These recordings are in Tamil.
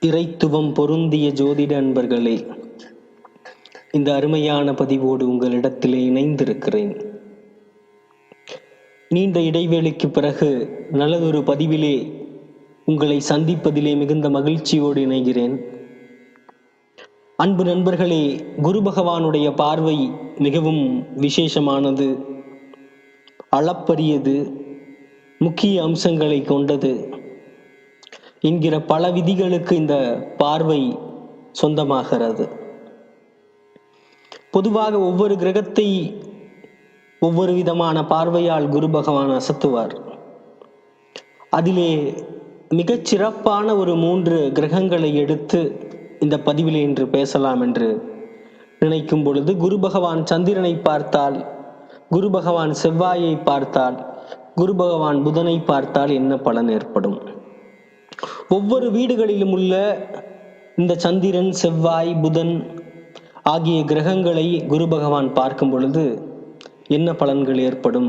இறைத்துவம் பொருந்திய ஜோதிட அன்பர்களே இந்த அருமையான பதிவோடு உங்களிடத்திலே இணைந்திருக்கிறேன். நீண்ட இடைவேளைக்கு பிறகு நல்லதொரு பதிவிலே உங்களை சந்திப்பதிலே மிகுந்த மகிழ்ச்சியோடு இணைகிறேன். அன்பு நண்பர்களே குரு பகவானுடைய பார்வை மிகவும் விசேஷமானது அளப்பரியது முக்கிய அம்சங்களை கொண்டது. என்கிற பல விதிகளுக்கு இந்த பார்வை சொந்தமாகிறது. பொதுவாக ஒவ்வொரு கிரகத்தை ஒவ்வொரு விதமான பார்வையால் குரு பகவான் அசத்துவார். அதிலே மிகச் சிறப்பான ஒரு மூன்று கிரகங்களை எடுத்து இந்த பதிவிலே இன்று பேசலாம் என்று நினைக்கும் பொழுது குரு பகவான் சந்திரனை பார்த்தால் குரு பகவான் செவ்வாயை பார்த்தால் குரு பகவான் புதனை பார்த்தால் என்ன பலன் ஏற்படும்? ஒவ்வொரு வீடுகளிலும் உள்ள இந்த சந்திரன் செவ்வாய் புதன் ஆகிய கிரகங்களை குரு பகவான் பார்க்கும் பொழுது என்ன பலன்கள் ஏற்படும்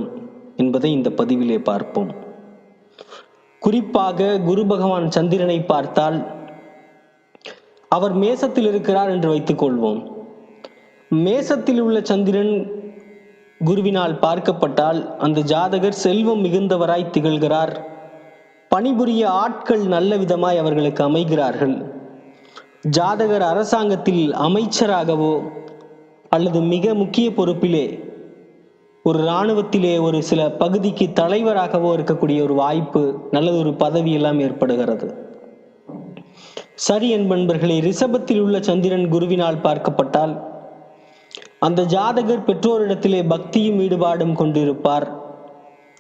என்பதை இந்த பதிவிலே பார்ப்போம். குறிப்பாக குரு பகவான் சந்திரனை பார்த்தால் அவர் மேசத்தில் இருக்கிறார் என்று வைத்துக் கொள்வோம். மேசத்தில் உள்ள சந்திரன் குருவினால் பார்க்கப்பட்டால் அந்த ஜாதகர் செல்வம் மிகுந்தவராய் திகழ்கிறார். பணிபுரிய ஆட்கள் நல்ல விதமாய் அவர்களுக்கு அமைகிறார்கள். ஜாதகர் அரசாங்கத்தில் அமைச்சராகவோ அல்லது மிக முக்கிய பொறுப்பிலே ஒரு இராணுவத்திலே ஒரு சில பகுதிக்கு தலைவராகவோ இருக்கக்கூடிய ஒரு வாய்ப்பு நல்லது ஒரு பதவி எல்லாம் ஏற்படுகிறது. சரி என்பன்பர்களே ரிஷபத்தில் உள்ள சந்திரன் குருவினால் பார்க்கப்பட்டால் அந்த ஜாதகர் பெற்றோரிடத்திலே பக்தியும் ஈடுபாடும் கொண்டிருப்பார்.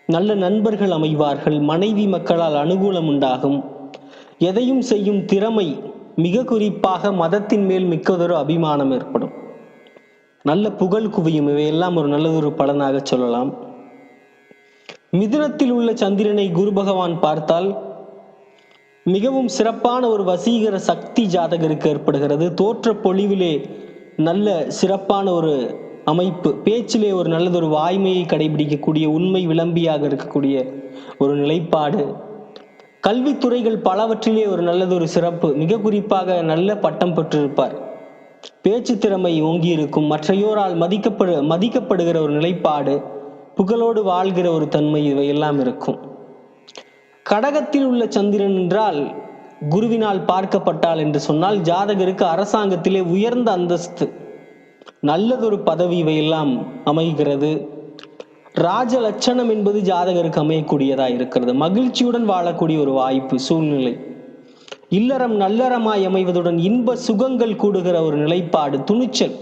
நல்ல நண்பர்கள் அமைவார்கள் மனைவி மக்களால் அனுகூலம் உண்டாகும். எதையும் செய்யும் திறமை மிக குறிப்பாக மதத்தின் மேல் மிக்கதொரு அபிமானம் ஏற்படும். நல்ல புகழ் குவியும் இவையெல்லாம் ஒரு நல்லதொரு பலனாக சொல்லலாம். மிதுனத்தில் உள்ள சந்திரனை குரு பகவான் பார்த்தால் மிகவும் சிறப்பான ஒரு வசீகர சக்தி ஜாதகருக்கு ஏற்படுகிறது. தோற்ற பொழிவிலே நல்ல சிறப்பான ஒரு அமைப்பு. பேச்சிலே ஒரு நல்லதொரு வாய்மையை கடைபிடிக்கக்கூடிய உண்மை விளம்பியாக இருக்கக்கூடிய ஒரு நிலைப்பாடு. கல்வித்துறைகள் பலவற்றிலே ஒரு நல்லதொரு சிறப்பு. மிக குறிப்பாக நல்ல பட்டம் பெற்றிருப்பார். பேச்சு திறமை ஓங்கி இருக்கும் மற்றையோரால் மதிக்கப்படு மதிக்கப்படுகிற ஒரு நிலைப்பாடு புகழோடு வாழ்கிற ஒரு தன்மை இவையெல்லாம் இருக்கும். கடகத்தில் உள்ள சந்திரன் என்றால் குருவினால் பார்க்கப்பட்டால் என்று சொன்னால் ஜாதகருக்கு அரசாங்கத்திலே உயர்ந்த அந்தஸ்து. நல்லதொரு பதவி இவையெல்லாம் அமைகிறது. ராஜ லட்சணம் என்பது ஜாதகருக்கு அமையக்கூடியதா இருக்கிறது. மகிழ்ச்சியுடன் வாழக்கூடிய ஒரு வாய்ப்பு சூழ்நிலை. இல்லறம் நல்லறமாய் அமைவதுடன் இன்ப சுகங்கள் கூடுகிற ஒரு நிலைப்பாடு துணிச்சல்.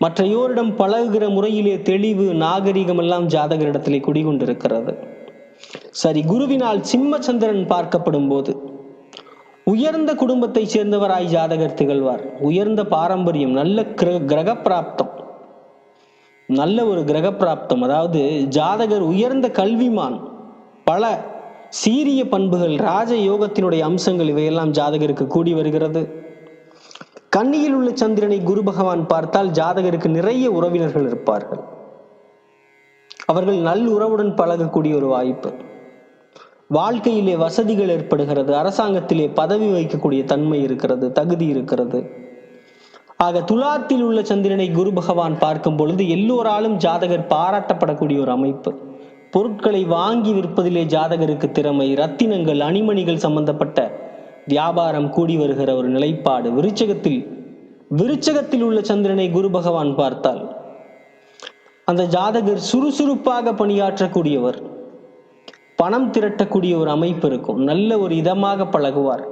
மற்றையோரிடம் பழகுகிற முறையிலே தெளிவு நாகரிகம் எல்லாம் ஜாதகரிடத்திலே குடிகொண்டிருக்கிறது. சரி குருவினால் சிம்மச்சந்திரன் பார்க்கப்படும் போது உயர்ந்த குடும்பத்தை சேர்ந்தவராய் ஜாதகர் திகழ்வார். உயர்ந்த பாரம்பரியம் நல்ல கிரக பிராப்தம் நல்ல ஒரு கிரக பிராப்தம் அதாவது ஜாதகர் உயர்ந்த கல்விமான் பல சீரிய பண்புகள் ராஜ யோகத்தினுடைய அம்சங்கள் இவையெல்லாம் ஜாதகருக்கு கூடி வருகிறது. கன்னியில் உள்ள சந்திரனை குரு பகவான் பார்த்தால் ஜாதகருக்கு நிறைய உறவினர்கள் இருப்பார்கள். அவர்கள் நல் உறவுடன் பழகக்கூடிய ஒரு வாய்ப்பு. வாழ்க்கையிலே வசதிகள் ஏற்படுகிறது அரசாங்கத்திலே பதவி வகிக்கக்கூடிய தன்மை இருக்கிறது தகுதி இருக்கிறது. ஆக துலாத்தில் உள்ள சந்திரனை குரு பகவான் பார்க்கும் பொழுது எல்லோராலும் ஜாதகர் பாராட்டப்படக்கூடிய ஒரு அமைப்பு. பொருட்களை வாங்கி விற்பதிலே ஜாதகருக்கு திறமை ரத்தினங்கள் அணிமணிகள் சம்பந்தப்பட்ட வியாபாரம் கூடி வருகிற ஒரு நிலைப்பாடு. விருச்சகத்தில் விருச்சகத்தில் உள்ள சந்திரனை குரு பகவான் பார்த்தால் அந்த ஜாதகர் சுறுசுறுப்பாக பணியாற்றக்கூடியவர். பணம் திரட்டக்கூடிய ஒரு அமைப்பு இருக்கும். நல்ல ஒரு இதமாக பழகுவார்.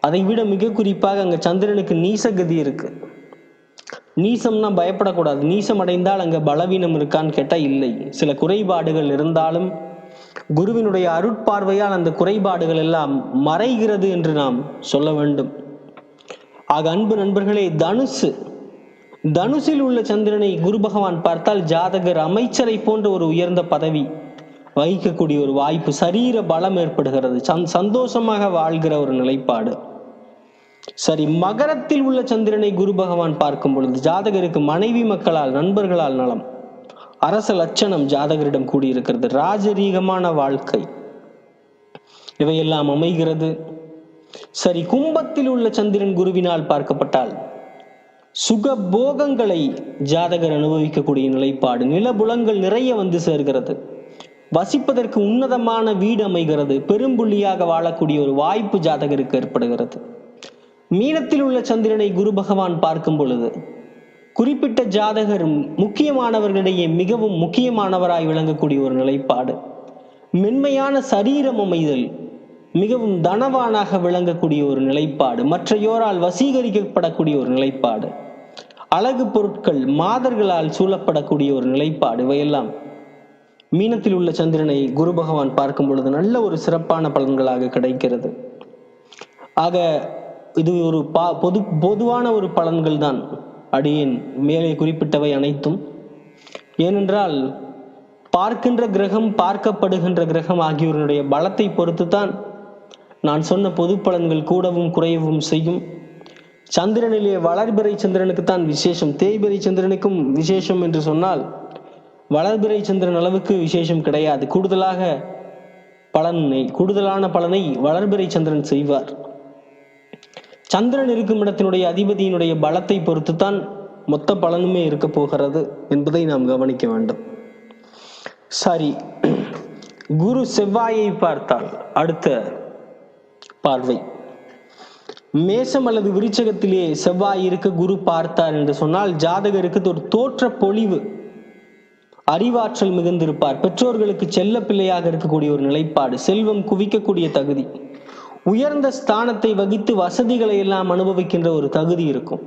அதை விட மிக குறிப்பாக அங்க சந்திரனுக்கு நீசகதி இருக்கு. நீசம்னா பயப்படக்கூடாது. நீசம் அடைந்தால் அங்க பலவீனம் இருக்கான்னு கேட்டா இல்லை. சில குறைபாடுகள் இருந்தாலும் குருவினுடைய அருட்பார்வையால் அந்த குறைபாடுகள் எல்லாம் மறைகிறது என்று நாம் சொல்ல வேண்டும். ஆக அன்பு நண்பர்களே தனுசு. தனுசில் உள்ள சந்திரனை குரு பகவான் பார்த்தால் ஜாதகர் அமைச்சரை போன்ற ஒரு உயர்ந்த பதவி வகிக்கக்கூடிய ஒரு வாய்ப்பு சரீர பலம் ஏற்படுகிறது. சந்தோஷமாக வாழ்கிற ஒரு நிலைப்பாடு. சரி மகரத்தில் உள்ள சந்திரனை குரு பகவான் பார்க்கும் பொழுது ஜாதகருக்கு மனைவி மக்களால் நண்பர்களால் நலம். அரச லட்சணம் ஜாதகரிடம் கூடியிருக்கிறது. ராஜரீகமான வாழ்க்கை. இவையெல்லாம் அமைகிறது. சரி கும்பத்தில் உள்ள சந்திரன் குருவினால் பார்க்கப்பட்டால் சுக போகங்களை ஜாதகர் அனுபவிக்கக்கூடிய நிலைப்பாடு. நிலபுலங்கள் நிறைய வந்து சேர்கிறது. வசிப்பதற்கு உன்னதமான வீடு அமைகிறது. பெரும்புள்ளியாக வாழக்கூடிய ஒரு வாய்ப்பு ஜாதகருக்கு ஏற்படுகிறது. மீனத்தில் உள்ள சந்திரனை குரு பகவான் பார்க்கும் பொழுது குறிப்பிட்ட ஜாதகர் முக்கியமானவர்களிடையே மிகவும் முக்கியமானவராய் விளங்கக்கூடிய ஒரு நிலைப்பாடு. மென்மையான சரீரம் அமைதல் மிகவும் தனவானாக விளங்கக்கூடிய ஒரு நிலைப்பாடு. மற்றையோரால் வசீகரிக்கப்படக்கூடிய ஒரு நிலைப்பாடு. அழகு பொருட்கள் மாதர்களால் சூழப்படக்கூடிய ஒரு நிலைப்பாடு. இவையெல்லாம் மீனத்தில் உள்ள சந்திரனை குரு பகவான் பார்க்கும் பொழுது நல்ல ஒரு சிறப்பான பலன்களாக கிடைக்கிறது. ஆக இது ஒரு பா பொது பொதுவான ஒரு பலன்கள் தான். அடியேன் மேலே குறிப்பிட்டவை அனைத்தும். ஏனென்றால் பார்க்கின்ற கிரகம் பார்க்கப்படுகின்ற கிரகம் ஆகியோருடைய பலத்தை பொறுத்து தான் நான் சொன்ன பொது பலன்கள் கூடவும் குறையவும் செய்யும். சந்திரனிலே வளர்பிறை சந்திரனுக்கு தான் விசேஷம். தேய்பிறை சந்திரனுக்கும் விசேஷம் என்று சொன்னால் வளர்பிறை சந்திரன் அளவுக்கு விசேஷம் கிடையாது. கூடுதலாக பலனை கூடுதலான பலனை வளர்பிறை சந்திரன் செய்வார். சந்திரன் இருக்கும் இடத்தினுடைய அதிபதியினுடைய பலத்தை பொறுத்துத்தான் மொத்த பலனுமே இருக்க போகிறது என்பதை நாம் கவனிக்க வேண்டும். சரி குரு செவ்வாயை பார்த்தால் அடுத்த பார்வை. மேசம் அல்லது விருச்சகத்திலே செவ்வாய் இருக்க குரு பார்த்தார் என்று சொன்னால் ஜாதகருக்கு ஒரு தோற்ற பொழிவு அறிவாற்றல் மிகுந்திருப்பார். பெற்றோர்களுக்கு செல்ல பிள்ளையாக இருக்கக்கூடிய ஒரு நிலைப்பாடு செல்வம் குவிக்கக்கூடிய தகுதி. உயர்ந்த ஸ்தானத்தை வகித்து வசதிகளை எல்லாம் அனுபவிக்கின்ற ஒரு தகுதி இருக்கும்.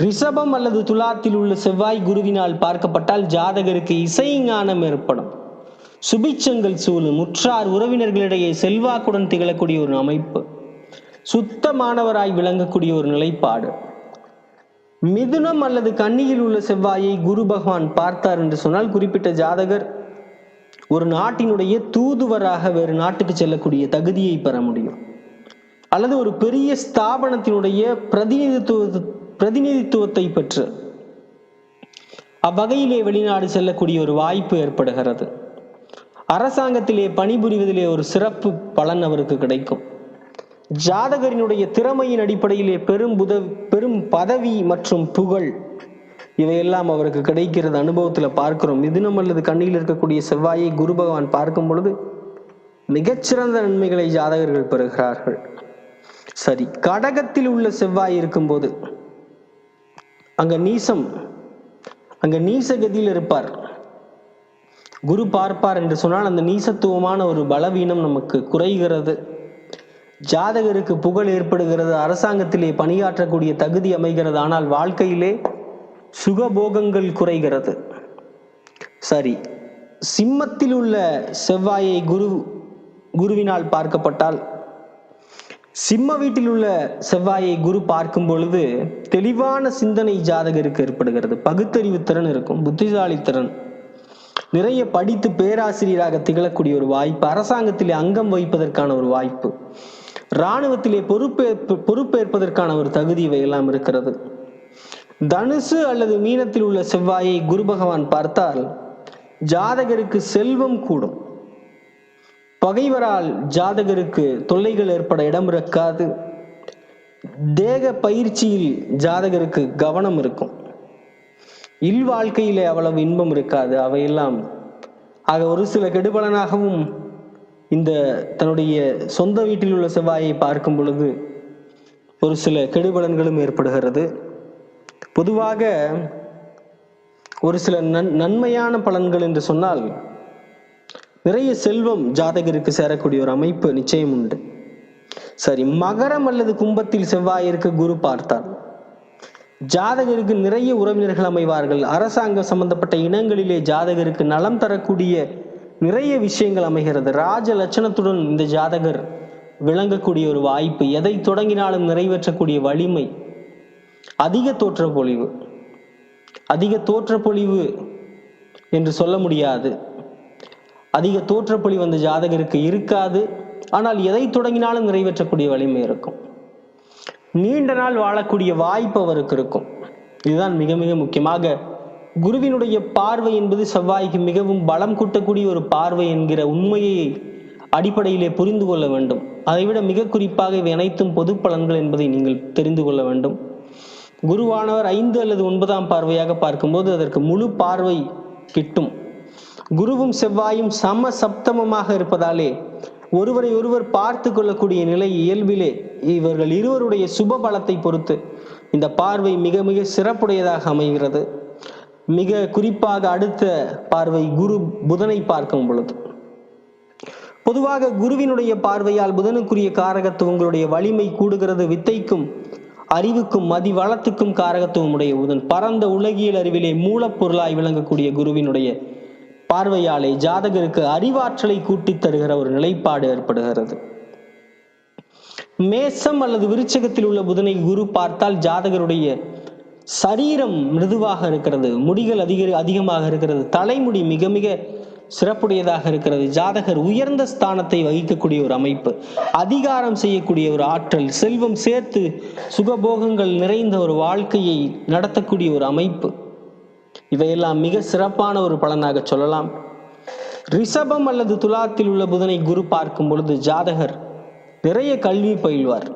ரிஷபம் அல்லது துலாத்தில் உள்ள செவ்வாய் குருவினால் பார்க்கப்பட்டால் ஜாதகருக்கு இசை ஞானம் ஏற்படும். சுபிச்சங்கள் சூழும். முற்றார் உறவினர்களிடையே செல்வாக்குடன் திகழக்கூடிய ஒரு அமைப்பு. சுத்தமானவராய் விளங்கக்கூடிய ஒரு நிலைப்பாடு. மிதுனம் அல்லது கன்னியில் உள்ள செவ்வாயை குரு பகவான் பார்த்தார் என்று சொன்னால் குறிப்பிட்ட ஜாதகர் ஒரு நாட்டினுடைய தூதுவராக வேறு நாட்டுக்கு செல்லக்கூடிய தகுதியை பெற முடியும். அல்லது ஒரு பெரிய ஸ்தாபனத்தினுடைய பிரதிநிதித்துவ பிரதிநிதித்துவத்தை பெற்று அவ்வகையிலே வெளிநாடு செல்லக்கூடிய ஒரு வாய்ப்பு ஏற்படுகிறது. அரசாங்கத்திலே பணிபுரிவதிலே ஒரு சிறப்பு பலன் அவருக்கு கிடைக்கும். ஜாதகரினுடைய திறமையின் அடிப்படையிலே பெரும் புத பெரும் பதவி மற்றும் புகழ் இவையெல்லாம் அவருக்கு கிடைக்கிறது அனுபவத்தில் பார்க்கிறோம். மிதுனம் அல்லது கண்ணியில் இருக்கக்கூடிய செவ்வாயை குரு பகவான் பார்க்கும் பொழுது மிகச்சிறந்த நன்மைகளை ஜாதகர்கள் பெறுகிறார்கள். சரி கடகத்தில் உள்ள செவ்வாய் இருக்கும்போது அங்க நீசம் அங்க நீசகதியில் இருப்பார். குரு பார்ப்பார் என்று சொன்னால் அந்த நீசத்துவமான ஒரு பலவீனம் நமக்கு குறைகிறது. ஜாதகருக்கு புகழ் ஏற்படுகிறது அரசாங்கத்திலே பணியாற்றக்கூடிய தகுதி அமைகிறது ஆனால் வாழ்க்கையிலே சுகபோகங்கள் குறைகிறது. சரி சிம்மத்தில் உள்ள செவ்வாயை குரு குருவினால் பார்க்கப்பட்டால் சிம்ம வீட்டில் உள்ள செவ்வாயை குரு பார்க்கும் பொழுது தெளிவான சிந்தனை ஜாதகருக்கு ஏற்படுகிறது. பகுத்தறிவு திறன் இருக்கும் புத்திசாலித்திறன் நிறைய படித்து பேராசிரியராக திகழக்கூடிய ஒரு வாய்ப்பு அரசாங்கத்தில் அங்கம் வகிப்பதற்கான ஒரு வாய்ப்பு. இராணுவத்திலே பொறுப்பேற்பு பொறுப்பேற்பதற்கான ஒரு தகுதி இவையெல்லாம் இருக்கிறது. தனுசு அல்லது மீனத்தில் உள்ள செவ்வாயை குரு பகவான் பார்த்தால் ஜாதகருக்கு செல்வம் கூடும். பகைவரால் ஜாதகருக்கு தொல்லைகள் ஏற்பட இடம் இருக்காது. தேக பயிற்சியில் ஜாதகருக்கு கவனம் இருக்கும். இல்வாழ்க்கையிலே அவ்வளவு இன்பம் இருக்காது. அவையெல்லாம் ஆக ஒரு சில கெடுபலனாகவும் இந்த தன்னுடைய சொந்த வீட்டில் உள்ள செவ்வாயை பார்க்கும் பொழுது ஒரு சில கெடுபலன்களும் ஏற்படுகிறது. பொதுவாக ஒரு சில நன் நன்மையான பலன்கள் என்று சொன்னால் நிறைய செல்வம் ஜாதகருக்கு சேரக்கூடிய ஒரு அமைப்பு நிச்சயம் உண்டு. சரி மகரம் அல்லது கும்பத்தில் செவ்வாய் இருக்க குரு பார்த்தார். ஜாதகருக்கு நிறைய உறவினர்கள் அமைவார்கள். அரசாங்கம் சம்பந்தப்பட்ட இனங்களிலே ஜாதகருக்கு நலம் தரக்கூடிய நிறைய விஷயங்கள் அமைகிறது. ராஜ லட்சணத்துடன் இந்த ஜாதகர் விளங்கக்கூடிய ஒரு வாய்ப்பு எதை தொடங்கினாலும் நிறைவேற்றக்கூடிய வலிமை அதிக தோற்றப்பொழிவு அதிக தோற்றப்பொழிவு என்று சொல்ல முடியாது. அதிக தோற்றப்பொழிவு அந்த ஜாதகருக்கு இருக்காது. ஆனால் எதை தொடங்கினாலும் நிறைவேற்றக்கூடிய வலிமை இருக்கும். நீண்ட நாள் வாழக்கூடிய வாய்ப்பு அவருக்கு இருக்கும். இதுதான் மிக மிக முக்கியமாக குருவினுடைய பார்வை என்பது செவ்வாய்க்கு மிகவும் பலம் கூட்டக்கூடிய ஒரு பார்வை என்கிற உண்மையை அடிப்படையிலே புரிந்து கொள்ள வேண்டும். அதைவிட மிக குறிப்பாக இவை அனைத்தும் பொது பலன்கள் என்பதை நீங்கள் தெரிந்து கொள்ள வேண்டும். குருவானவர் ஐந்து அல்லது ஒன்பதாம் பார்வையாக பார்க்கும்போது அதற்கு முழு பார்வை கிட்டும். குருவும் செவ்வாயும் சம சப்தமமாக இருப்பதாலே ஒருவரை ஒருவர் பார்த்து கொள்ளக்கூடிய நிலை இயல்பிலே இவர்கள் இருவருடைய சுப பலத்தை பொறுத்து இந்த பார்வை மிக மிக சிறப்புடையதாக அமைகிறது. மிக குறிப்பாக அடுத்த பார்வை குரு புதனை பார்க்கும் பொழுது. பொதுவாக குருவினுடைய பார்வையால் புதனுக்குரிய காரகத்துவங்களுடைய வலிமை கூடுகிறது வித்தைக்கும் அறிவுக்கும் மதி வளத்துக்கும் காரகத்துவம் உடைய புதன். பரந்த உலகியல் அறிவிலே மூலப்பொருளாய் விளங்கக்கூடிய குருவினுடைய பார்வையாலே ஜாதகருக்கு அறிவாற்றலை கூட்டித் தருகிற ஒரு நிலைப்பாடு ஏற்படுகிறது. மேசம் அல்லது விருச்சகத்தில் உள்ள புதனை குரு பார்த்தால் ஜாதகருடைய சரீரம் மிருதுவாக இருக்கிறது முடிகள் அதிக அதிகமாக இருக்கிறது தலைமுடி மிக மிக சிறப்புடையதாக இருக்கிறது. ஜாதகர் உயர்ந்த ஸ்தானத்தை வகிக்கக்கூடிய ஒரு அமைப்பு அதிகாரம் செய்யக்கூடிய ஒரு ஆற்றல் செல்வம் சேர்த்து சுகபோகங்கள் நிறைந்த ஒரு வாழ்க்கையை நடத்தக்கூடிய ஒரு அமைப்பு. இவையெல்லாம் மிக சிறப்பான ஒரு பலனாக சொல்லலாம். ரிஷபம் அல்லது துலாத்தில் உள்ள புதனை குரு பார்க்கும் பொழுது ஜாதகர் நிறைய கல்வி பயில்வார்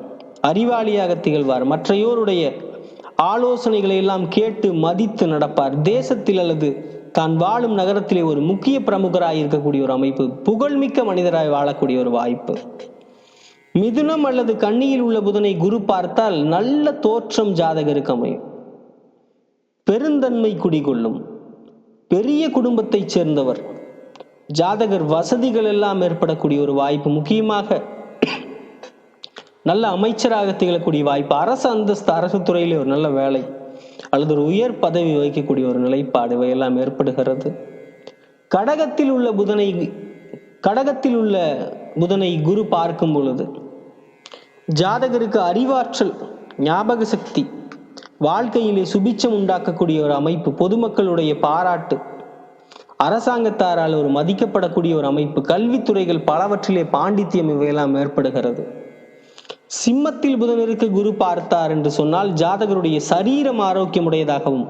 அறிவாளியாக திகழ்வார். மற்றையோருடைய ஆலோசனைகளை எல்லாம் கேட்டு மதித்து நடப்பார். தேசத்தில் அல்லது தான் வாழும் நகரத்திலே ஒரு முக்கிய பிரமுகராய் இருக்கக்கூடிய ஒரு அமைப்பு புகழ்மிக்க மனிதராய் வாழக்கூடிய ஒரு வாய்ப்பு. மிதுனம் அல்லது கண்ணியில் உள்ள புதனை குரு பார்த்தால் நல்ல தோற்றம் ஜாதகருக்கு அமையும். பெருந்தன்மை குடிகொள்ளும். பெரிய குடும்பத்தைச் சேர்ந்தவர். ஜாதகர் வசதிகள் எல்லாம் ஏற்படக்கூடிய ஒரு வாய்ப்பு முக்கியமாக நல்ல அமைச்சராக திகழக்கூடிய வாய்ப்பு. அரசு அந்தஸ்து அரசு துறையிலே ஒரு நல்ல வேலை அல்லது ஒரு உயர் பதவி வகிக்கக்கூடிய ஒரு நிலைப்பாடு இவையெல்லாம் ஏற்படுகிறது. கடகத்தில் உள்ள புதனை கடகத்தில் உள்ள புதனை குரு பார்க்கும் பொழுது ஜாதகருக்கு அறிவாற்றல் ஞாபக சக்தி வாழ்க்கையிலே சுபிச்சம் உண்டாக்கக்கூடிய ஒரு அமைப்பு பொதுமக்களுடைய பாராட்டு அரசாங்கத்தாரால் ஒரு மதிக்கப்படக்கூடிய ஒரு அமைப்பு கல்வித்துறைகள் பலவற்றிலே பாண்டித்யம் இவையெல்லாம் ஏற்படுகிறது. சிம்மத்தில் புதனிற்கு குரு பார்த்தார் என்று சொன்னால் ஜாதகருடைய சரீரம் ஆரோக்கியமுடையதாகவும்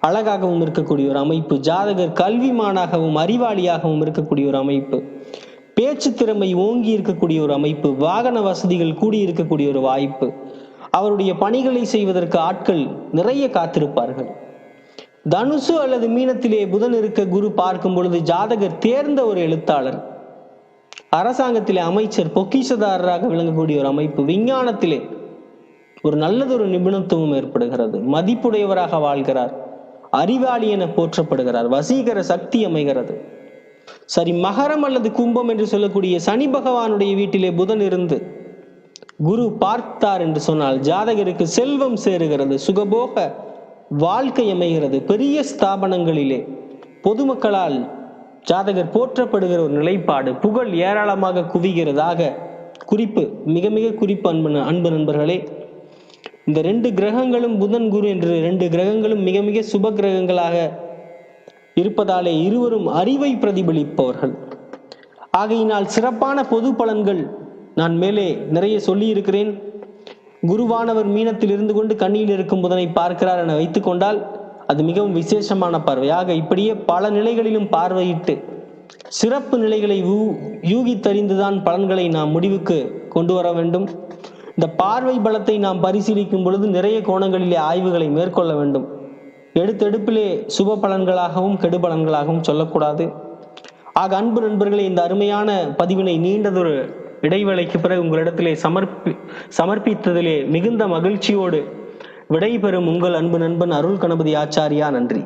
அழகாகவும் இருக்கக்கூடிய ஒரு அமைப்பு. ஜாதகர் கல்விமானாகவும் அறிவாளியாகவும் இருக்கக்கூடிய ஒரு அமைப்பு. பேச்சு திறமை ஓங்கி இருக்கக்கூடிய ஒரு அமைப்பு. வாகன வசதிகள் கூடியிருக்கக்கூடிய ஒரு வாய்ப்பு. அவருடைய பணிகளை செய்வதற்கு ஆட்கள் நிறைய காத்திருப்பார்கள். தனுசு அல்லது மீனத்திலே புதன் இருக்க குரு பார்க்கும் பொழுது ஜாதகர் தேர்ந்த ஒரு எழுத்தாளர். அரசாங்கத்திலே அமைச்சர் பொக்கிஷதாரராக விளங்கக்கூடிய ஒரு அமைப்பு விஞ்ஞானத்திலே ஒரு நல்லதொரு நிபுணத்துவம் ஏற்படுகிறது. மதிப்புடையவராக வாழ்கிறார். அறிவாளி என போற்றப்படுகிறார். வசீகர சக்தி அமைகிறது. சரி மகரம் அல்லது கும்பம் என்று சொல்லக்கூடிய சனி பகவானுடைய வீட்டிலே புதன் இருந்து குரு பார்த்தார் என்று சொன்னால் ஜாதகருக்கு செல்வம் சேருகிறது. சுகபோக வாழ்க்கை அமைகிறது. பெரிய ஸ்தாபனங்களிலே பொதுமக்களால் ஜாதகர் போற்றப்படுகிற ஒரு நிலைப்பாடு புகழ் ஏராளமாக குவிகிறதாக குறிப்பு. மிக மிக குறிப்பு அன்பு அன்பு நண்பர்களே. இந்த ரெண்டு கிரகங்களும் புதன் குரு என்று ரெண்டு கிரகங்களும் மிக மிக சுப கிரகங்களாக இருப்பதாலே இருவரும் அறிவை பிரதிபலிப்பவர்கள். ஆகையினால் சிறப்பான பொது பலன்கள் நான் மேலே நிறைய சொல்லி இருக்கிறேன் குருவானவர் மீனத்தில் இருந்து கொண்டு கண்ணியில் இருக்கும் புதனை பார்க்கிறார் என வைத்துக்கொண்டால் அது மிகவும் விசேஷமான பார்வை. ஆக இப்படியே பல நிலைகளிலும் பார்வையிட்டு சிறப்பு நிலைகளை யூ- யூகித்தறிந்துதான் பலன்களை நாம் முடிவுக்கு கொண்டு வர வேண்டும். இந்த பார்வை பலத்தை நாம் பரிசீலிக்கும் பொழுது நிறைய கோணங்களிலே ஆய்வுகளை மேற்கொள்ள வேண்டும். எடுத்தெடுப்பிலே சுப பலன்களாகவும் கெடு பலன்களாகவும் சொல்லக்கூடாது. ஆக அன்பு நண்பர்களே இந்த அருமையான பதிவினை நீண்டதொரு இடைவேளைக்கு பிறகு உங்களிடத்திலே சமர்ப்பி சமர்ப்பித்ததிலே மிகுந்த மகிழ்ச்சியோடு விடைபெறும் உங்கள் அன்பு நண்பன் அருள் கணபதி ஆச்சாரியா நன்றி.